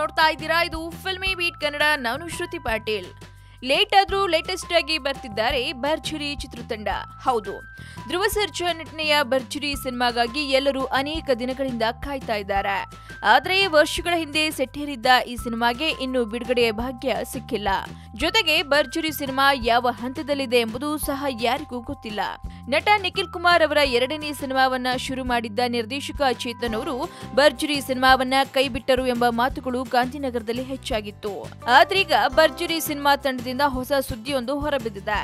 ನೋಡ್ತಾ ಇದ್ದೀರಾ? ಇದು ಫಿಲ್ಮಿ ಬೀಟ್ ಕನ್ನಡ. ನಾನು ಶ್ರುತಿ ಪಾಟೀಲ್. ಲೇಟ್ ಆದ್ರೂ ಲೇಟೆಸ್ಟ್ ಆಗಿ ಬರ್ತಿದ್ದಾರೆ ಭರ್ಜರಿ ಚಿತ್ರತಂಡ. ಹೌದು. ಧ್ರುವ ಸರ್ಜಾ ನಟನೆಯ ಭರ್ಜರಿ ಸಿನಿಮಾಗಾಗಿ ಎಲ್ಲರೂ ಅನೇಕ ದಿನಗಳಿಂದ ಕಾಯ್ತಾ ಇದ್ದಾರೆ. ಆದರೆ ವರ್ಷಗಳ ಹಿಂದೆ ಸೆಟ್ಟೇರಿದ್ದ ಈ ಸಿನಿಮಾಗೆ ಇನ್ನು ಬಿಡುಗಡೆಯ ಭಾಗ್ಯ ಸಿಕ್ಕಿಲ್ಲ. ಜೊತೆಗೆ ಭರ್ಜರಿ ಸಿನಿಮಾ ಯಾವ ಹಂತದಲ್ಲಿದೆ ಎಂಬುದು ಸಹ ಯಾರಿಗೂ ಗೊತ್ತಿಲ್ಲ. ನಟ ನಿಖಿಲ್ ಕುಮಾರ್ ಅವರ ಎರಡನೇ ಸಿನಿಮಾವನ್ನ ಶುರು ಮಾಡಿದ್ದ ನಿರ್ದೇಶಕ ಚೇತನ್ ಅವರು ಭರ್ಜರಿ ಸಿನಿಮಾವನ್ನ ಕೈಬಿಟ್ಟರು ಎಂಬ ಮಾತುಗಳು ಗಾಂಧಿನಗರದಲ್ಲಿ ಹೆಚ್ಚಾಗಿತ್ತು. ಆದ್ರೀಗ ಭರ್ಜರಿ ಸಿನಿಮಾ ತಂಡದಿಂದ ಹೊಸ ಸುದ್ದಿಯೊಂದು ಹೊರಬಿದ್ದಿದೆ.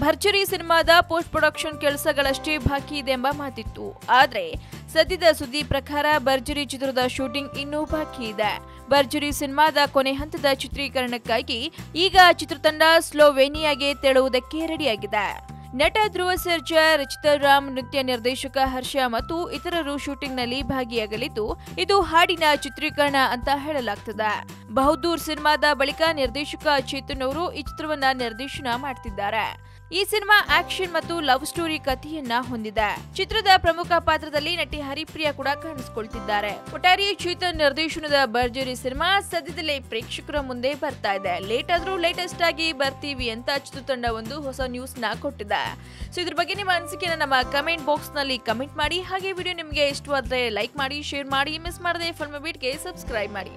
ಭರ್ಜರಿ ಸಿನಿಮಾದ ಪೋಸ್ಟ್ ಪ್ರೊಡಕ್ಷನ್ ಕೆಲಸಗಳಷ್ಟೇ ಬಾಕಿ ಇದೆ ಎಂಬ ಮಾತಿತ್ತು. ಆದ್ರೆ ಸದ್ಯದ ಸುದ್ದಿ ಪ್ರಕಾರ ಭರ್ಜರಿ ಚಿತ್ರದ ಶೂಟಿಂಗ್ ಇನ್ನೂ ಬಾಕಿ ಇದೆ. ಭರ್ಜರಿ ಸಿನಿಮಾದ ಕೊನೆ ಹಂತದ ಚಿತ್ರೀಕರಣಕ್ಕಾಗಿ ಈಗ ಚಿತ್ರತಂಡ ಸ್ಲೋವೇನಿಯಾಗೆ ತೆರಳುವುದಕ್ಕೆ ರೆಡಿಯಾಗಿದೆ. ನಟ ಧ್ರುವ ಸರ್ಜಾ ರಚಿತಾ ರಾಮ್ ನೃತ್ಯ ನಿರ್ದೇಶಕ ಹರ್ಷ ಮತ್ತು ಇತರರು ಶೂಟಿಂಗ್ನಲ್ಲಿ ಭಾಗಿಯಾಗಲಿದ್ದು, ಇದು ಹಾಡಿನ ಚಿತ್ರೀಕರಣ ಅಂತ ಹೇಳಲಾಗ್ತದೆ. ಬಹದ್ದೂರ್ ಸಿನಿಮಾದ ಬಳಿಕ ನಿರ್ದೇಶಕ ಚೇತನ್ ಅವರು ಈ ಚಿತ್ರವನ್ನ ನಿರ್ದೇಶನ ಮಾಡ್ತಿದ್ದಾರೆ. ಈ ಸಿನಿಮಾ ಆಕ್ಷನ್ ಮತ್ತು ಲವ್ ಸ್ಟೋರಿ ಕಥೆಯನ್ನ ಹೊಂದಿದೆ. ಚಿತ್ರದ ಪ್ರಮುಖ ಪಾತ್ರದಲ್ಲಿ ನಟಿ ಹರಿಪ್ರಿಯಾ ಕೂಡ ಕಾಣಿಸಿಕೊಳ್ತಿದ್ದಾರೆ. ಒಟ್ಟಾರೆ ಚೇತನ್ ನಿರ್ದೇಶನದ ಭರ್ಜರಿ ಸಿನಿಮಾ ಸದ್ಯದಲ್ಲೇ ಪ್ರೇಕ್ಷಕರ ಮುಂದೆ ಬರ್ತಾ ಇದೆ. ಲೇಟ್ ಆದ್ರೂ ಲೇಟೆಸ್ಟ್ ಆಗಿ ಬರ್ತೀವಿ ಅಂತ ಚಿತ್ರತಂಡ ಒಂದು ಹೊಸ ನ್ಯೂಸ್ನ ಕೊಟ್ಟಿದೆ. ಸೊ ಇದ್ರ ಬಗ್ಗೆ ನಿಮ್ಮ ಅನಿಸಿಕೆನ ನಮ್ಮ ಕಮೆಂಟ್ ಬಾಕ್ಸ್ನಲ್ಲಿ ಕಮೆಂಟ್ ಮಾಡಿ. ಹಾಗೆ ವಿಡಿಯೋ ನಿಮಗೆ ಇಷ್ಟವಾದ್ರೆ ಲೈಕ್ ಮಾಡಿ ಶೇರ್ ಮಾಡಿ. ಮಿಸ್ ಮಾಡದೆ ಫಿಲ್ಮ್ ಬೀಟ್ಗೆ ಸಬ್ಸ್ಕ್ರೈಬ್ ಮಾಡಿ.